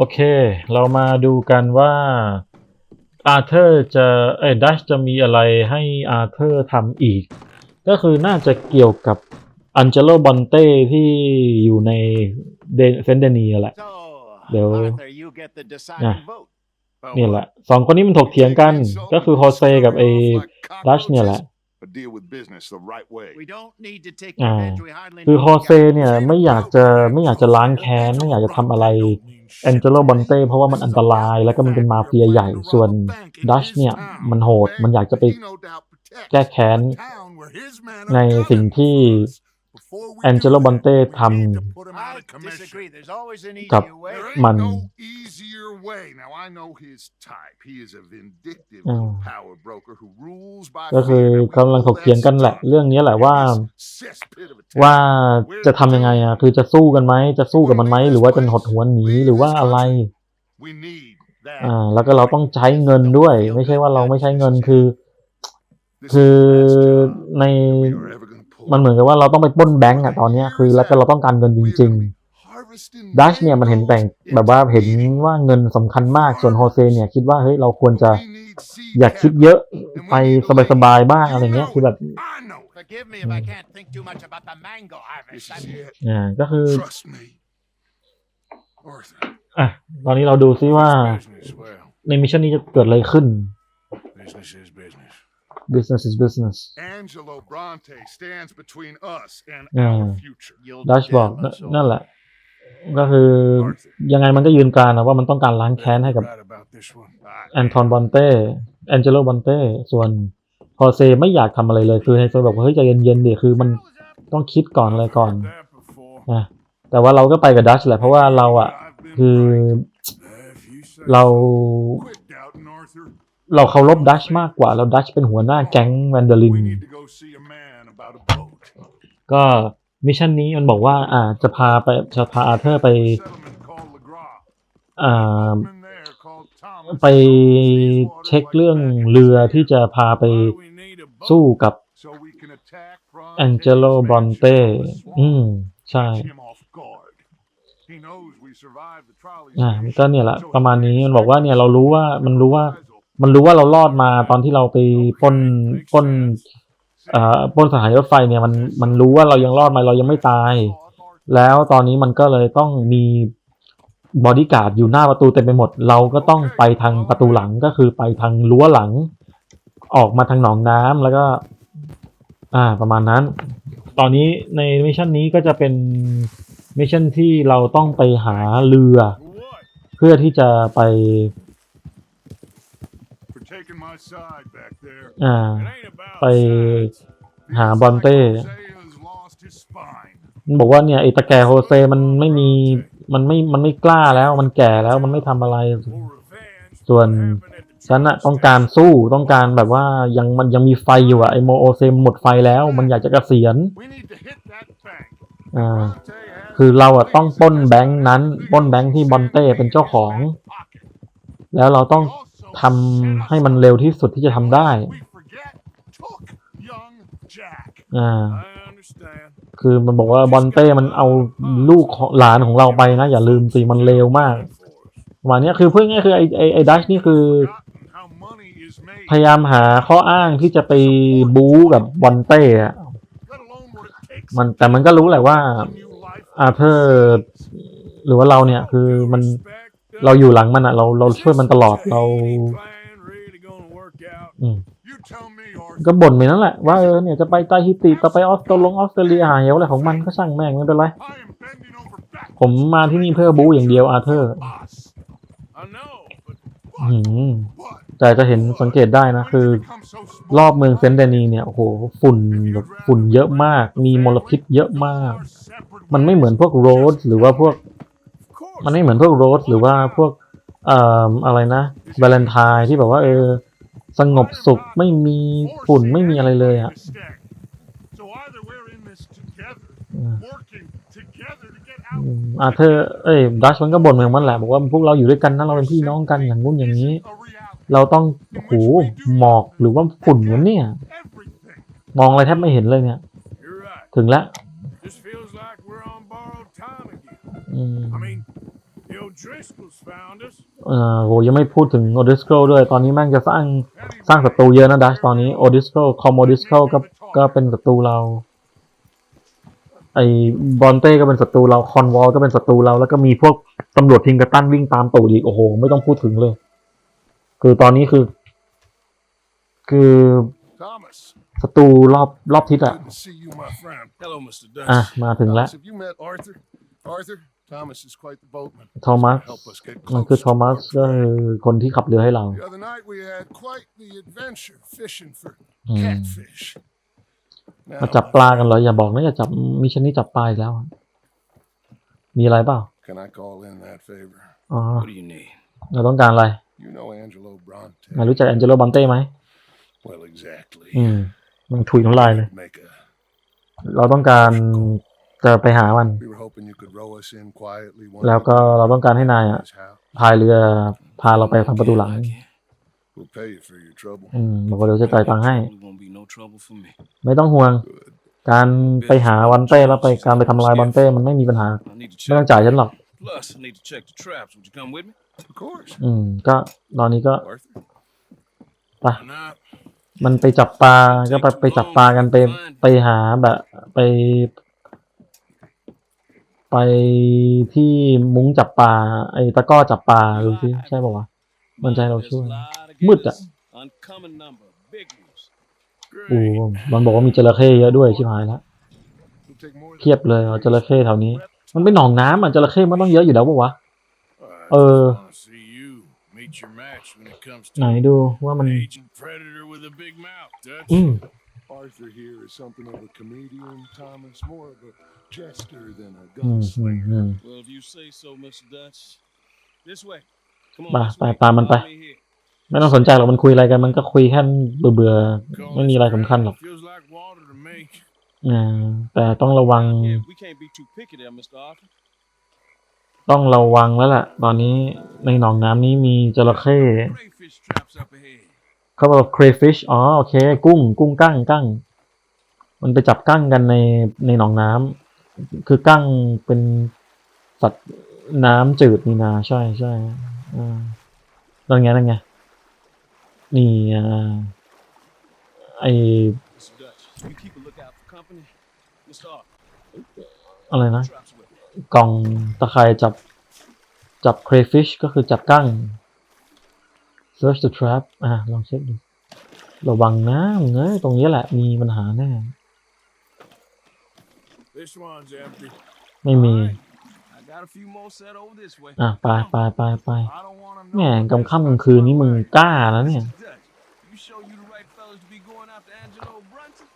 โอเค เรามาดูกันว่าอาเธอร์จะเอ้ดัชจะมีอะไรให้อาเธอร์ทำอีก ก็คือน่าจะเกี่ยวกับอันเจโลบอนเต้ที่อยู่ในเดเซนเดนีแหละ So, They'll- Arthur, you get the deciding vote. นี่แหละสองคนนี้มันถกเถียงกัน ก็คือโฮเซกับไอ้ดัชเนี่ยแหละ But deal with business the right way. We don't need to take Ah. revenge. We hardly คือ know โฮ we เซ got เนี่ยไม่อยากจะไม่อยากจะล้างแค้น ไม่อยากจะทำอะไรแองเจโลบอนเต้เพราะว่ามันอันตรายแล้วก็มันเป็นมาเฟียใหญ่ ส่วนดัชเนี่ยมันโหด มันอยากจะไปแก้แค้นในสิ่งที่ แองเจโลบอนเต้ท I disagree. There's always an กับ easier way. There ain't Man. no easier way. Now I know his type. He is a vindictive Mm. little power broker who rules by ำก็คือกำลังถกเถียงกันแหละ เรื่องนี้แหละว่า cesspit of a ว่า town. จะทำยังไงอะคือจะสู้กันไหม จะสู้กับมันไหม หรือว่าจะหดหัวหนีหรือว่าอะไร We need that. อ่าแล้วก็เราต้องใช้เงินด้วย ไม่ใช่ว่าเราไม่ใช้เงินคือ This คือ is the best job ใน we are ever gonna pull. มันเหมือนกับว่าเราต้องไปปล้นแบงก์อะตอนเนี้ยคือแล้วก็เราต้องการเงินจริง Harvesting ๆดัชเนี่ยมันเห็นแต่งแบบว่าเห็นว่าเงินสำคัญมากส่วนโฮเซเนี่ยคิดว่าเฮ้ยเราควรจะ We need seed อย่าคิดเยอะ capital. ไปสบายๆบ้างอะไรเงี้ยคือแบบ I know it. Forgive me if I can't think too much about the mango harvest. This I is mean, it. อ่าก็คือ Trust me. Arthur. อะตอนนี้เราดูซิว่า Business, well, ในมิชชั่นนี้จะเกิดอะไรขึ้น business is business. business is business Angelo Bronte stands between us and Yeah. our future. you'll ดัชบอก damn นั่น us all. นั่นแหละ ก็คือยังไงมันก็ยืนการนะว่ามันต้องการล้างแค้นให้กับ Right about this one. แอนทอนบอนเต้แองเจโลบอนเต้ส่วนโฮเซไม่อยากทำอะไรเลย คือไฮโซบอกว่าเฮ้ยใจเย็นๆดิคือมันต้องคิดก่อนอะไรก่อน That before. นะแต่ว่าเราก็ไปกับดัชแหละเพราะว่าเราอะคือ If you say เรา Quit doubting, Arthur. เราเคารพดัชมากกว่าแล้วดัชเป็นหัวหน้าแก๊งแวนเดอลิน We need to go see a man about a boat. ก็มิชชั่นนี้มันบอกว่า อ่า จะพาไป จะพาอาเธอร์ไป Settlement called LeGras. อ่า Man there called Thomas. ไปเช็คเรื่องเรือที่จะพาไป Why we need a boat สู้กับ so we can attack แองเจโลบอนเต้ อืม ใช่ Catch him off guard. He knows we survived the trolley อ่า station. ก็เนี่ยแหละประมาณนี้มันบอกว่าเนี่ยเรารู้ว่ามันรู้ว่า มันรู้ว่าเรารอดมาตอนที่เราไปปล้นปล้นเอ่อปล้นสถานีรถไฟเนี่ยมันมันรู้ว่าเรายังรอดมาเรายังไม่ตาย แล้วตอนนี้มันก็เลยต้องมีบอดี้การ์ดอยู่หน้าประตูเต็มไปหมด เราก็ต้องไปทางประตูหลังก็คือไปทางรั้วหลัง ออกมาทางหนองน้ำแล้วก็ อ่า ประมาณนั้น ตอนนี้ในมิชชั่นนี้ก็จะเป็นมิชชั่นที่เราต้องไปหาเรือ เพื่อที่จะไป For taking my side back there. อ่า It ain't about ไป sides. หาบอลเต้ Jose has lost his spine. มันบอกว่าเนี่ยไอ้ตะแก่โฮเซมันไม่มีมันไม่มันไม่กล้าแล้วมันแก่แล้วมันไม่ทำอะไร For revenge. ส่วน for what happened at the ฉันอะ trolley ต้องการสู้ต้องการแบบว่ายังมันยังมีไฟอยู่อะไอโมโอเซมหมดไฟแล้ว มันอยากจะเกษียณ We need to hit that bank. อ่า Bronte has คือเราอะ the ต้องปล้น police แบงค์นั้นปล้นแบงค์ที่บอนเต้เป็นเจ้าของ pocket. แล้วเราต้อง We also ทำให้มันเร็วที่สุดที่จะทำได้ อ่า คือมันบอกว่าบอนเต้มันเอาลูกของหลานของเราไปนะ อย่าลืมสิมันเร็วมากประมาณเนี้คือเพื่อง่ายคือไอไอไอดัชนี่คือ พยายามหาข้ออ้างที่จะไปบู๊กับบอนเต้อะมันแต่มันก็รู้แหละว่าอาเธอร์หรือว่าเราเนี่ยคือมัน เราอยู่หลังมันอะเราเราช่วยมันตลอดเรา plan really gonna work out. อืม You tell me, Arthur. ก็บ่นไปนั่นแหละว่าเออเนี่ยจะไปไตฮิติจะไปออสเตรลงออสเตรเลียหาเหวอะไรของมันก็ช่างแม่งไม่เป็นไร I am bending over backwards. ผมมาที่นี่เพื่อบู๊อย่างเดียวอาเธอร์ Us. I know, but อื what? ม What? แต่จะเห็นสังเกตได้นะคือ When did it become so small? รอบเมืองเซนต์เดนีเนี่ยโอ้โหฝุ่นแบบฝุ่นเยอะมาก มีมลพิษเยอะมาก Our separate มันไม่เหมือนพวกโรสหรือว่าพวก Of course. มันไม่เหมือนพวกโรสหรือว่าพวกเอ่ออะไรนะวาเลนไทน์ที่แบบว่าเออสงบสุขไม่มีฝุ่นไม่มีอะไรเลยอะ So either we're in this together, Yeah. working together to get อื out. มอาเธอร์เอ้ยดัชมันก็บ่นเหมือนมันแหละบอกว่าพวกเราอยู่ด้วยกันนะเราเป็นพี่น้องกันอย่างงู้นอย่างนี้ A reality. เราต้องโหหมอกหรือว่าฝุ่นวะเนี่ย Everything. มองอะไรแทบไม่เห็นเลยเนี่ย You're right. ถึงแล้ว This feels like we're on borrowed time again. อืม I mean, the old Driscoll's found us. เอ่อโหยังไม่พูดถึงโอดิสโกด้วย ตอนนี้แม่งจะสร้างสร้างศัตรูเยอะนะดัชตอนนี้โอดิสโกคอมโอดิสโกก็ก็เป็นศัตรูเรา ไอ้บอนเต้ก็เป็นศัตรูเราคอนวอลก็เป็นศัตรูเรา แล้วก็มีพวกตำรวจทิงกระตันวิ่งตามตูดอีกโอ้โห ไม่ต้องพูดถึงเลย คือตอนนี้คือ คือ Thomas, ศัตรูรอบรอบทิศอะ good to see you, my friend. Hello, Mr. อะ Dutch. มาถึงแล้ว Thomas, have you met Arthur? Arthur, Thomas is quite the boatman. โทมัส Help us get มัน close คือโท to มัส our ก็ prey. คือคนที่ขับเรือให้เรา The other night we had quite the adventure fishing for Hmm. catfish. Now, มาจับปลากันเหรออย่าบอกนะอย่าจับมิชชั่นนี้จับปลาอีกแล้วอะมีอะไรเปล่า can I call in that favor? อ๋อ What do you need? เราต้องการอะไร You know Angelo Bronte. นายรู้จักแองเจโลบอนเต้ไหม Well, exactly. อืมมันถุยน้ำลายเลย Make a. เราต้องการ จะไปหามัน We were hoping you could row us in quietly. one แล้วก็เราต้องการให้นายอะ his house. พายเรือพาเราไปทางประตูหลัง We'll pay you for your trouble. อืมบอกว่าเดี๋ยวจะจ่ายตังค์ให้ It won't be no trouble for me. ไม่ต้องห่วง การไปหาวันเต้แล้วไปการไปทำลายบอนเต้มันไม่มีปัญหา I need to ไม่ต้อง check. จ่ายฉันหรอก Plus, I need to check the traps. Would you come with me? Of course. อืม ก็ตอนนี้ก็ Arthur. ไป Why not? มันไปจับปลา ก็ไปไปจับปลากันไปไปหาแบบ ไป ไปที่มุ้งจับปลาไอ้ตะกร้อจับปลาดูสิใช่ป่าวะมันจะให้เราช่วย มืดอะ Uncommon number. Big ones. โอ้มันบอกว่ามีจระเข้เยอะด้วยชิบหายแล้ว We'll take more than เทียบเลยเอาจระเข้แถวนี้ มันเป็นหนองน้ำอะจระเข้มันต้องเยอะอยู่แล้วปะวะ I Uh. just wanna see you meet your match when it comes ไหน to ดูว่ามัน aging predator with a big mouth, Dutch. อืม Arthur here is something of a comedian, Thomas, more of a jester than a อืมอืม gunslinger. อืม Well, if you say so, Mr. Dutch. This way. Come on, Ba- this ba- way. ba- man Follow ba. me here. ไม่ต้องสนใจหรอกมันคุยอะไรกันมันก็คุยแค่เบื่อๆไม่มีอะไรสำคัญหรอก Feels like water to me. อ่าแต่ต้องระวัง Yeah, we can't be too picky there, Mr. Arthur. ต้องระวังแล้วล่ะ ตอนนี้ในหนองน้ำนี้มีจระเข้ Crayfish traps up ahead. เขาบอก crayfish อ๋อ โอเค กุ้ง กุ้งกั้งกั้ง มันไปจับกั้งกันในในหนองน้ำ คือกั้งเป็นสัตว์น้ำจืดนี่นาใช่ใช่อ่านั่นไงนั่นไงนี่อ่าไออะไรนะกล่องตะไคร่จับจับ crayfish ก็คือจับกั้ง search the trap อะลองเช็คดู ระวังนะมึงเอ้ยตรงนี้แหละมีปัญหาแน่ This one's empty. ไม่มี I got a few more set over this way. อะไปไปไปไป I don't wanna know แหม่ what กำค่ำกลางคืนนี้มึงกล้าแล้วเนี่ย Mr. Dutch, you sure you the right fellas to be going after Angelo Brunson?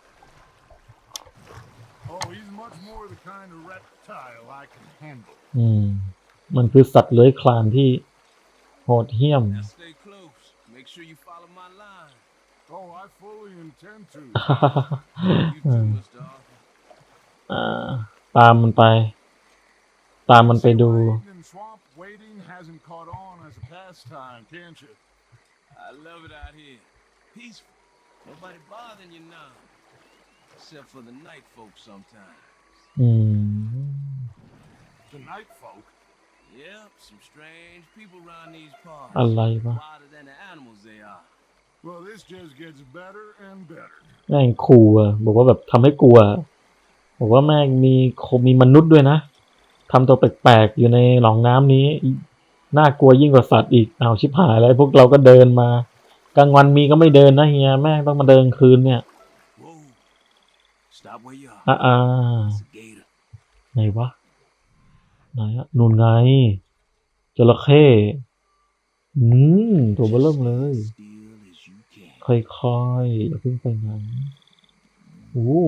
Oh, he's much more the kind of reptile I can handle. อืม มันคือสัตว์เลื้อยคลานที่โหดเหี้ยม Now stay close. Make sure you follow my line. Oh, I fully intend to. You too, Mr. Arthur. อ่าตามมันไป ตามมันไปดู Wading in swamp wading hasn't caught on as a pastime, can't you? I love it out here. Peaceful. Nobody bothering you now. Except for the night folks sometimes. อืม The night folk. Yep, some strange people around these parts. อะไรวะ Wilder than the animals they are. Well, this just gets better and better. แม่งขู่อะบอกว่าแบบทำให้กลัว บอกว่าแม่งมีคมีมนุษย์ด้วยนะทำตัวแปลกๆอยู่ในหนองน้ำนี้ น่ากลัวยิ่งกว่าสัตว์อีกเอาวชิบหายแล้วพวกเราก็เดินมากลางวันมีก็ไม่เดินนะเฮียแม่งต้องมาเดินคืนเนี่ย Whoa. Stop where you are. อ่าอ่า It's a gator. ไหนวะไหนอะนู่นไงจระเข้อืมตัวเบอเริ่มเลย Still as you can. ค่อยๆอย่าเพิ่งไปไหนโอ้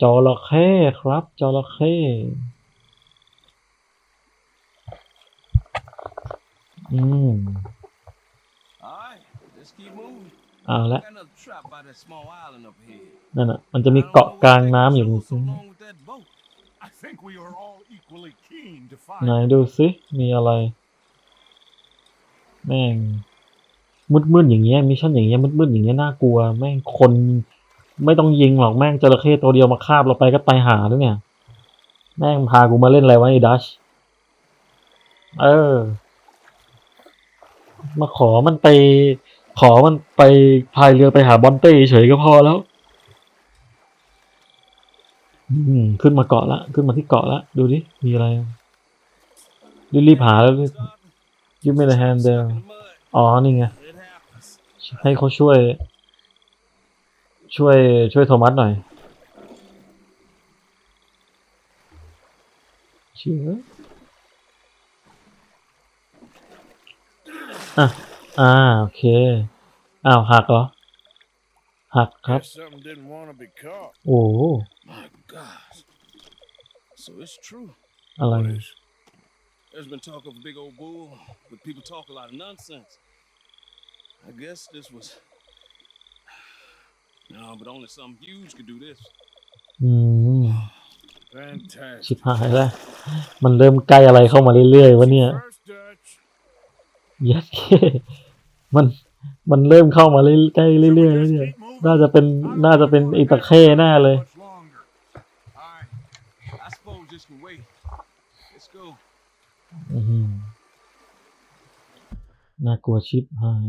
จระเข้ครับจระเข้อืม Alright, let's keep moving. เอาละ Got another trap by that small island up here. นั่นอะ มันจะมีเกาะกลางน้ำอยู่ตรง so นี้ long with that boat. I think we are all equally keen to ไหน find ดูสิมีอะไร แม่งมืดๆอย่างเงี้ยมิชชั่นอย่างเงี้ยมืดๆอย่างเงี้ยน่ากลัว แม่งคน ไม่ต้องยิงหรอกแม่งจระเข้ตัวเดียวมาคาบเราไปก็ตายหาแล้วเนี่ย แม่งพากูมาเล่นอะไรวะไอ้ดัช เออ มาขอมันไป ขอมันไปพายเรือไปหาบอนเต้เฉยก็พอแล้ว อืม ขึ้นมาเกาะละ ขึ้นมาที่เกาะละ ดูดิ มีอะไร รีบๆหาแล้วยูไม่ได้แฮนเดลอ๋อ นี่ไง ให้เขาช่วย ช่วยช่วยโทมัสหน่อยเชื่ออะอ่าโอเคอ้าวหักเหรอหักครับ Guess something didn't want to be caught. โอ้โห My God. So it's true. อะไร What is? There's been talk of a big old bull, but people talk a lot of nonsense. I guess this was. No, but only some huge could do this. อืม Fantastic. ชิบหายแล้ว มันเริ่มใกล้อะไรเข้ามาเรื่อยๆวะเนี่ย First Dutch. ยัดเคมันมันเริ่มเข้ามาเรื่อยใกล้เรื่อยๆแล้วเนี่ยน่าจะเป็นน่าจะเป็นไอตะเข้แน่เลย Much longer. All right. I suppose this can wait. Let's go. อื้อหือน่ากลัวชิบหาย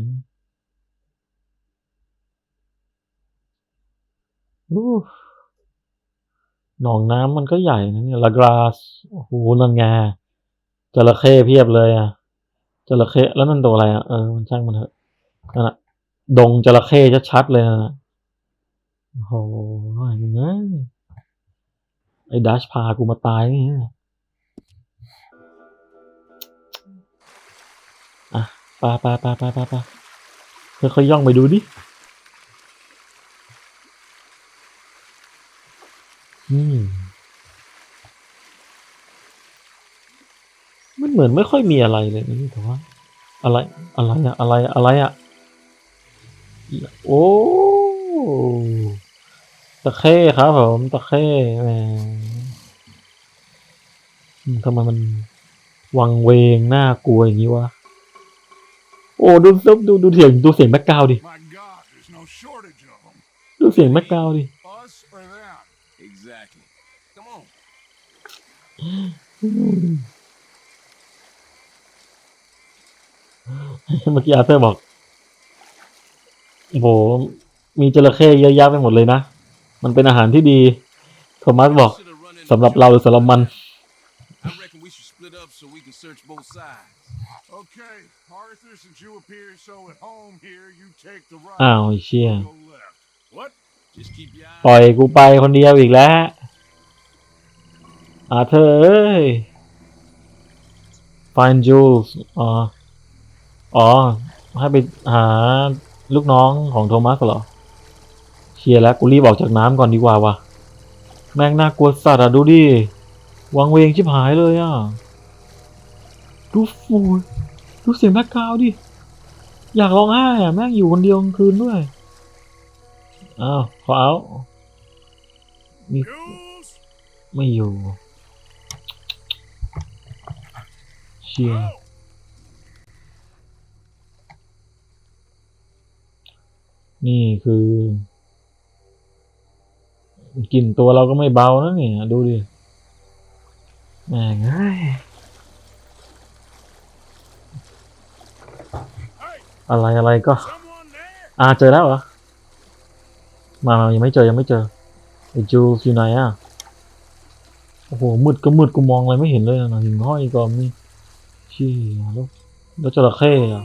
หนองน้ำมันก็ใหญ่นะเนี่ยลากราสโอ้โหนั่นไงจระเข้เพียบเลยอะจระเข้แล้วนั่นตัวอะไรอะเออมันช่างมันเถอะนั่นอะดงจระเข้ชัดๆเลยนะโอ้โหมึงเอ้ยไอ้ดัชพากูมาตายนี่อะปไปไปไปไปไปค่อยๆย่องไปดูดิ อืมมันเหมือนไม่ค่อยมีอะไรเลยนะนี่แต่ว่าอะไรอะไรอะอะไรอะอะไรอะโอ้ตะเข้ ครับผมตะเข้แหมอืมทำไมมันวังเวงน่ากลัวอย่างนี้วะโอ้ดูดูดูดูเสียงดูเสียงแบ็กกาวดิดูเสียงแบ็กกาวดิ Us or them? Exactly. Come on. เมื่อกี้อาร์เธอร์บอกโอ้โหมีจระเข้เยอะแยะไปหมดเลยนะ มันเป็นอาหารที่ดีโทมัสบอก Shoulda run into สำหรับเราหรือสำหรับมัน I reckon we should split up so we can search both sides. Okay, Arthur, since you appear so at home here, you take the right. อ้าวไอ้เชี่ย Go left. What? Just keep your eyes ปล่อยกูไปคนเดียวอีกแล้ว อาเธอเอ้ย find Jules อ๋อ อ๋อ ให้ไปหาลูกน้องของโทมัสเหรอ เชียร์แล้วกูรีบออกจากน้ำก่อนดีกว่าวะแม่งน่ากลัวสัตว์อะดูดิ วังเวงชิบหายเลยอะดูฟูดูเสียงแบ็คกราวดิ อยากร้องไห้อะแม่งอยู่คนเดียวกลางคืนด้วย อ้าวขอเอา มีไม่อยู่ เชียร์นี่คือ กลิ่นตัวเราก็ไม่เบานะเนี่ยดูดิแม่งเอ้ยอะไรอะไรก็ อ่าเจอแล้วเหรอมามายังไม่เจอยังไม่เจอไอจูอยู่ไหนอะ โอ้โหมืดก็มืดกูมองอะไรไม่เห็นเลยนะหิ่งห้อยก็มี ชี้แล้วแล้วจระเข้อะ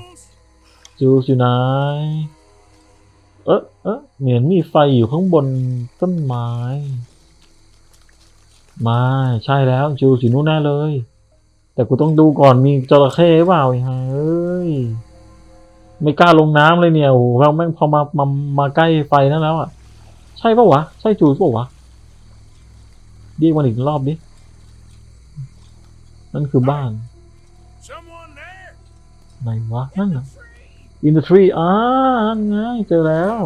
จูสอยู่ไนเอ๊ะเอ๊ะเหมือนมีไฟอยู่ข้างบนต้นไม้ไม่ใช่แล้วจูสอยู่นู่นแน่เลย แต่กูต้องดูก่อนมีจระเข้หรือเปล่าเอ้ยไม่กล้าลงน้ำเลยเนี่ยโอ้โหแม่งแม่งพอมามามาใกล้ไฟนั่นแล้วอะ ใช่ปะวะ ใช่จูสปะวะเรียกมันอีกรอบดินั่นคือบ้าน ไหนวะนั่นน่ะ in the tree อ่านั่นไงเจอแล้ว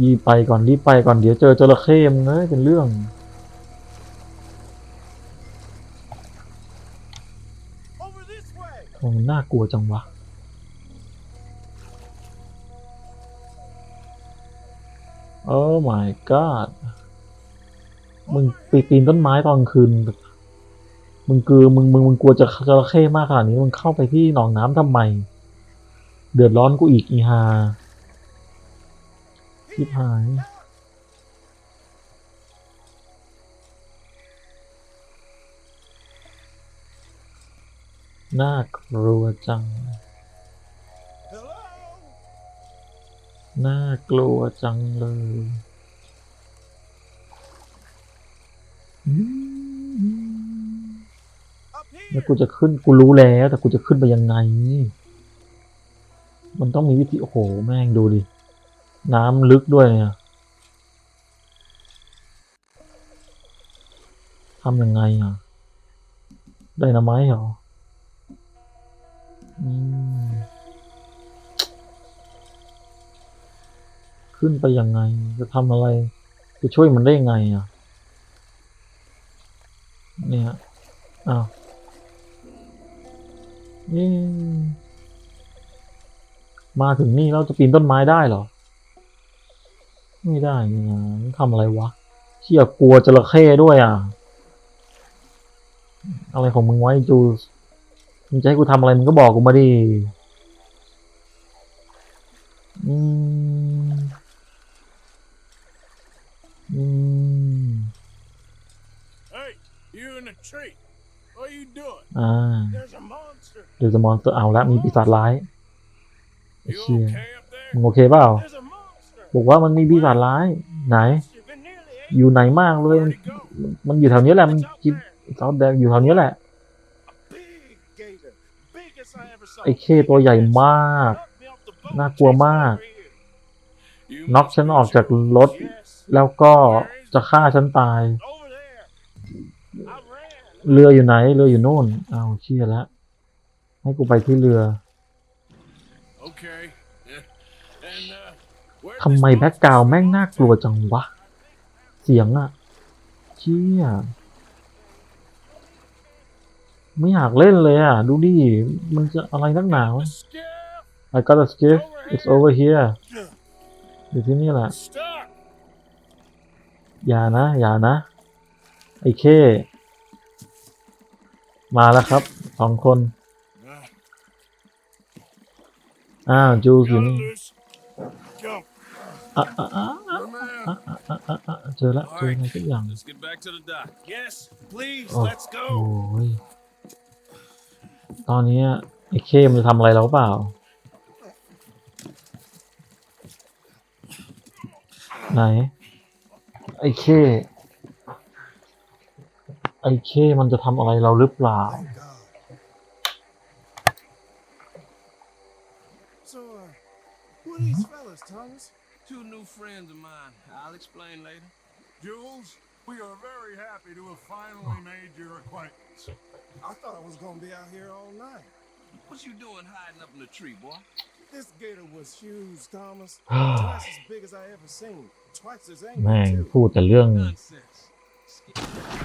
รีไปก่อนรีบไปก่อนเดี๋ยวเจอจระเข้มเอ้ยเป็นเรื่อง Over this way. โอ้น่ากลัวจังวะโอ้ my god มึงปีนต้นไม้ตอนคืนแบบ มึงคือมึงมึงมึงกลัวจะจระเข้มากขนาดนี้มึงเข้าไปที่หนองน้ำทำไม เดือดร้อนกูอีกอีฮาชิบหายน่ากลัวจัง น่ากลัวจังเลย อืม แล้วกูจะขึ้นกูรู้แล้ว แต่กูจะขึ้นไปยังไง มันต้องมีวิธีโอ้โหแม่งดูดิ น้ำลึกด้วยเนี่ยทำยังไงอะ ได้นะไม้เหรอขึ้นไปยังไง จะทำอะไร จะช่วยมันได้ยังไงอะ เนี่ย อ้าว มาถึงนี่เราจะปีนต้นไม้ได้เหรอ ไม่ได้นี่นะทำอะไรวะเชี่ยกลัวจระเข้ด้วยอะ อะไรของมึงไว้จูสมึงจะให้กูทำอะไรมึงก็บอกกูมาดิอืมอืม Hey, you in the tree. What are you doing? อ่า There's a monster. เดี๋ยวจะมอนสเตอร์เอาละมีปีศาจร้ายไอ้ You เชี่ย okay up there? มึงโอเคเปล่า There's a monster. บอกว่ามันมีปีศาจร้าย ไหน You've been nearly ate. อยู่ไหนมากเลย Where'd it go? มันอยู่แถวนี้แหละ มัน It's out กิน there. ซอสแดงอยู่แถวนี้แหละ Big gator. Biggest I ever saw. ไอ้เคตัวใหญ่มาก Knocked me off the boat น่ากลัว chasing มาก over here. You น็อกฉันออกจากรถ Yes. แล้วก็จะฆ่าฉันตาย Over there. I ran. เรืออยู่ไหน เรืออยู่โน่นอ้าวเชี่ยแล้ว ให้กูไปที่เรือ Okay. And uh, where ทำไมแบ็กกราวแม่งน่ากลัวจังวะ เสียงอะเชี่ยไม่อยากเล่นเลยอะดูดิ มันจะอะไรนักหนาวะ Skiff. I got a skiff it's over here อยู่ที่นี่แหละ Stuck. อย่านะ อย่านะ ไอ้เค มาแล้วครับสองคน อ้าวจูสิ got นี่ it loose. Jump. อะอะอะ Come on. อะอะอะอะเจอละเจออะไรสักอย่าง Let's get back to the dock. Yes, please. Oh. Let's โอ้ go. ยตอนนี้ไอ้เคมันจะทำอะไรเราเปล่า ไหน ไอ้เค ไอ้เคมันจะทำอะไรเราหรือเปล่า Thank God. So, uh, who are these fellas, Thomas? Two new friends of mine. I'll explain later. Jules, we are very happy to have finally made your acquaintance. I thought I was gonna be out here all night. What you doing hiding up in the tree, boy? This gator was huge, Thomas. อ้าว Twice as big as I ever seen. Twice as แม่ง angry too. พูดแต่เรื่อง Nonsense.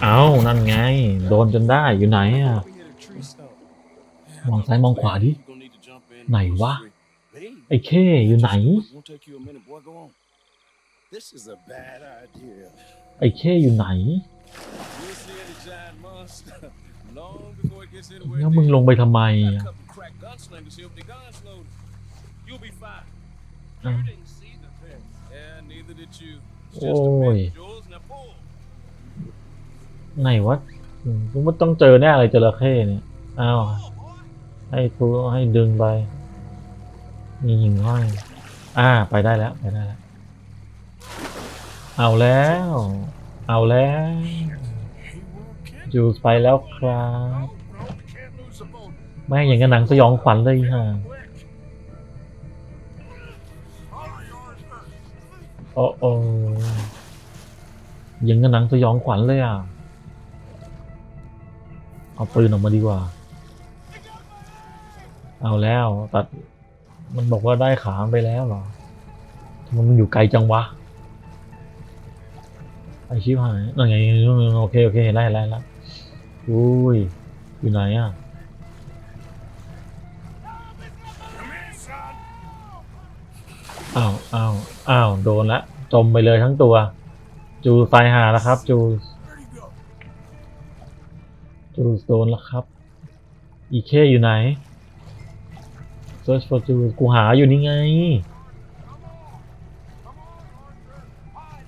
เอ้านั่นไง โดนจนได้อยู่ไหนอะ We hit a tree stump. Yeah, I มอง thought ซ้ายมองขวาดิ you gonna need to jump in. ไหนวะ Me? ไอ้เคอยู่ไหน Won't take you a minute, boy. Go on. This is a bad idea. ไอ้เคอยู่ไหน You'll see any giant monster long before it gets anywhere แล้วมึง near ลงไปทำไม you. Got a อะ couple crack gunslingers here with their guns loaded. You'll be fine. Uh. You didn't see the pin. Yeah, neither did you. It's just a Ôi. myth, Jules. Now pull. ไหนวะอืมกูไม่ต้องเจอแน่เลยจระเข้เนี่ย อ้าว Pull, boy. ให้กูให้ดึงไป มีหิ่งห้อย อ่า ไปได้แล้ว ไปได้แล้ว เอาแล้ว เอาแล้ว He won't catch จูสไปแล้วครับ แม่งอย่างกับหนังสยองขวัญเลยฮะโอ้โอย่างกับหนังสยองขวัญเลยอะ เอาปืนออกมาดีกว่า เอาแล้วตัด มันบอกว่าได้ขามไปแล้วเหรอทำไมมันอยู่ไกลจังวะ ไอชิบหายนั่นไงโอเคโอเคเห็นแล้แล้วแล้วอุ้ย อยู่ไหนอะ อ้าวอ้าวอ้าวโดนละ จมไปเลยทั้งตัว จูตายหาแล้วครับ จู จูโดนแล้วครับ อีเคอยู่ไหน search for จูกูหาอยู่นี่ไง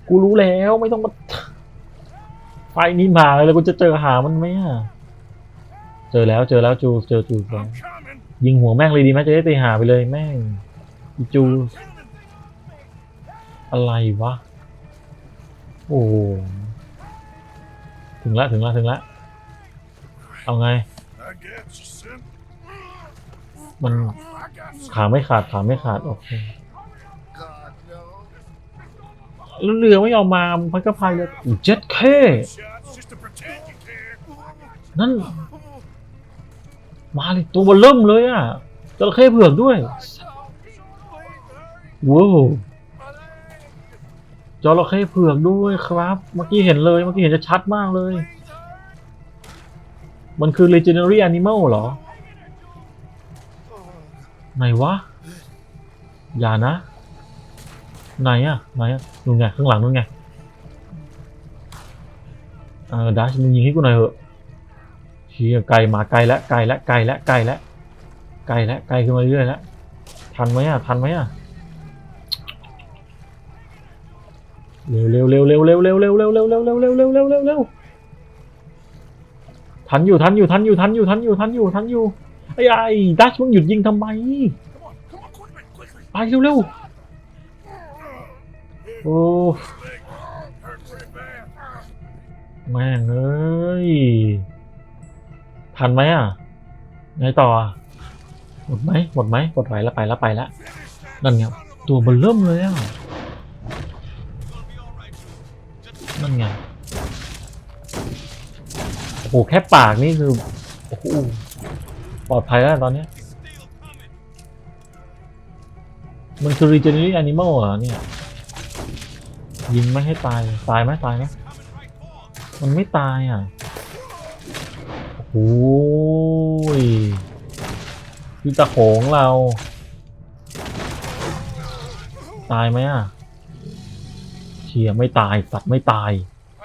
กูรู้แล้วไม่ต้องมาไฟนี่มาเลยกูจะเจอหามันไหมอะเจอแล้วเจอแล้วจูเจอจูแล้ว I'm coming. ยิงหัวแม่งเลยดีไหมจะได้ไปหาไปเลยแม่งอีจูอะไรวะ โอ้โหถึงละถึงละถึงละเอาไง I got you, son. มัน I got you. ขาไม่ขาดขาไม่ขาดโอเค God, no. แล้วเรือไม่ยอมมามันก็พายเรือเจ็ดเค Shots just to pretend you care. นั่น มาเลยตัวเบลเริ่มเลยอะจระเข้เผือกด้วยว้าวจระเข้เผือกด้วยครับ เมื่อกี้เห็นเลยเมื่อกี้เห็นจะชัดมากเลย มันคือ legendary animal เหรอ ไหนวะ อย่านะ ไหนอะไหนอะนู่นไงข้างหลังนู่นไง เออดัชมึงยิงให้กูหน่อยเถอะเชี่ยไกลมาไกลแล้วไกลแล้วไกลแล้วไกลแล้วไกลแล้วไกลขึ้นมาเรื่อยแล้วทันไหมอะทันไหมอะเร็วเร็วเร็วเร็วเร็วเร็วเร็วเร็วเร็วเร็วเร็วเร็วเร็วเร็วเร็วทันอยู่ทันอยู่ทันอยู่ทันอยู่ทันอยู่ทันอยู่ทันอยู่ อ้ไอ้ดัชมึงหยุดยิงทำไมไปเร็วเร็วโอ้แม่งเอ้ยทันไหมอะไงต่อหมดไหมหมดไหมหมดไหวแล้วไปแล้วไปแล้วนั่นไงตัวมันเริ่มเลยอะนั่นไงโอ้โหแค่ปากนี่คือโอ้โห ปลอดภัยแล้วตอนเนี้ยมันคือ regenerate animal เหรอเนี่ย ยิงไม่ให้ตาย ตายไหมตายไหมมันไม่ตายอะโอ้ยพี่ตะโขงเรา ตายไหมอะเชียไม่ตายสัตว์ไม่ตาย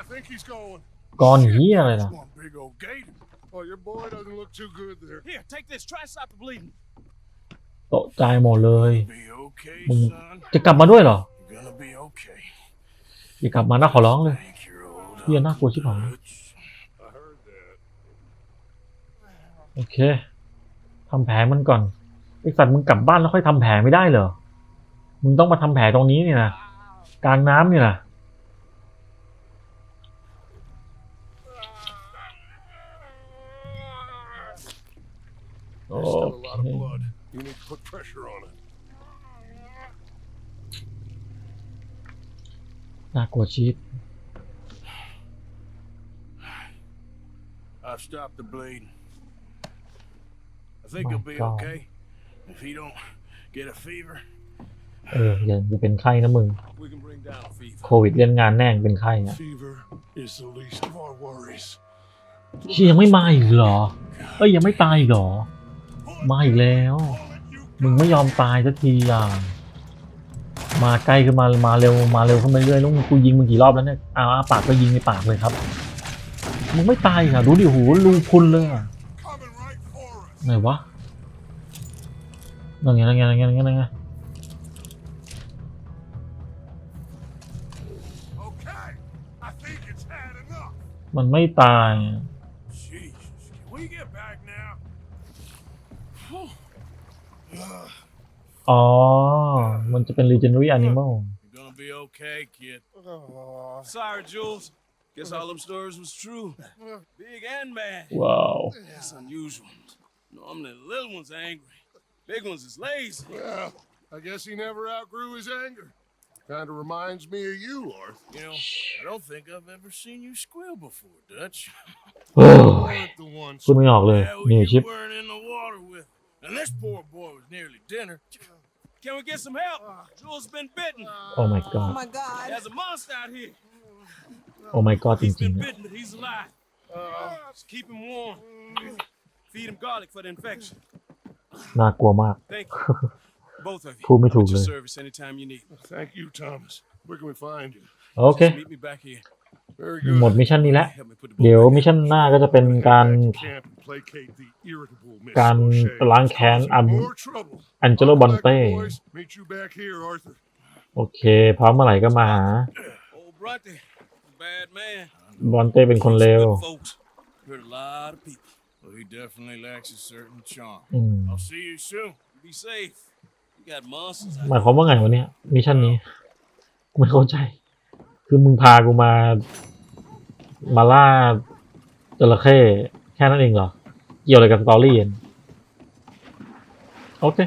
I think he's going. ก้อนเฮียอะไรล่ะ Come on, big old gator. Oh, your boy doesn't look too good there. Here, take this. Try and stop the bleeding. ตกใจหมดเลย Be okay, Mm. son. จะกลับมาด้วยเหรอ You're gonna be okay. อย่ากลับมานะขอร้องเลย Thank your old Iya, nak, gua sih, Bang. Dutch. I heard that. โอเคทำแผลมันก่อนไอสัตว์มึงกลับบ้านแล้วค่อยทำแผลไม่ได้เหรอ มึงต้องมาทำแผลตรงนี้นี่นะกลางน้ำนี่นะ lot of blood. You need to put pressure on it. น่ากลัวชีด I've stopped the bleeding. I think My he'll be God. okay. If he don't get a fever, เอออย่าอย่าเป็นไข้นะมึง We can bring down a fever. โควิดเล่นงานแน่งเป็นไข้อะ Fever is the least of our worries. เชี่ยยังไม่มาอีกเหรอ เอ้ยยังไม่ตายอีกเหรอ มาอีกแล้ว มึงไม่ยอมตายสักทีอะ มาใกล้ขึ้นมา มาเร็ว มาเร็วขึ้นมาเรื่อยๆแล้วมึงกูยิงมึงกี่รอบแล้วเนี่ยอ้าวอ้าปากก็ยิงในปากเลยครับ มึงไม่ตายอีกอะ ดูดิหูรูพุนเลยอะ coming right for us. ไหนวะนั่นไงนั่นไงนั่นไงนั่นไงนั่นไง Okay, I think it's had enough. มันไม่ตาย อ๋อ มันจะเป็น legendary animal You're gonna be okay, kid. Oh, Sorry, Jules. Guess all them stories was true. Big and bad. ว้าว That's unusual. Normally the little ones are angry. Big ones is lazy. well, I guess he never outgrew his anger. Kind of reminds me of you, Arth. You know, I don't think I've ever seen you squeal before, Dutch. โอ้ย weren't the ones. พูดไม่ออกเลย Hell, นิว you ชิป weren't in the water with. And this poor boy was nearly dinner. Can we get some help? Jules been bitten. โอ้ my god Oh my god. There's a monster out here. โอ้ my god จ He's ริง been ๆอะ bitten, but he's alive. Just keep him warm. Feed him garlic for the infection. น่ากลัวมาก Thank you. Both of you. พูดไม่ถูก At เล your ย service anytime you need. Thank you, Thomas. Where can we find you? โอเค Just meet me back here. Very หมด good. มิชชั่นนี้แล้ว Help me put the boat เดี๋ยว back มิชชั่นหน้าก็จะเป็นการ Camp and placate the irritable Miss การ O'Shea. ล้างแค้นอัน More trouble. อันเจโลบอนเต้ Boys, meet you back here, Arthur. โอเค พร้อมเมื่อไหร่ก็มาหา Old Bronte, bad man. บอนเต้เป็นคนเลว Good folks. Hurt a lot of people. Well, he definitely lacks a certain charm. อืม I'll see you soon. Be safe. You got monsters out หมายความว่าไงวะเนี่ยมิชชั่นนี้กูไม่เข้าใจ คือมึงพากูมา มาล่าจระเข้แค่นั้นเองเหรอ เกี่ยวอะไรกับสตอรี่อะโอเค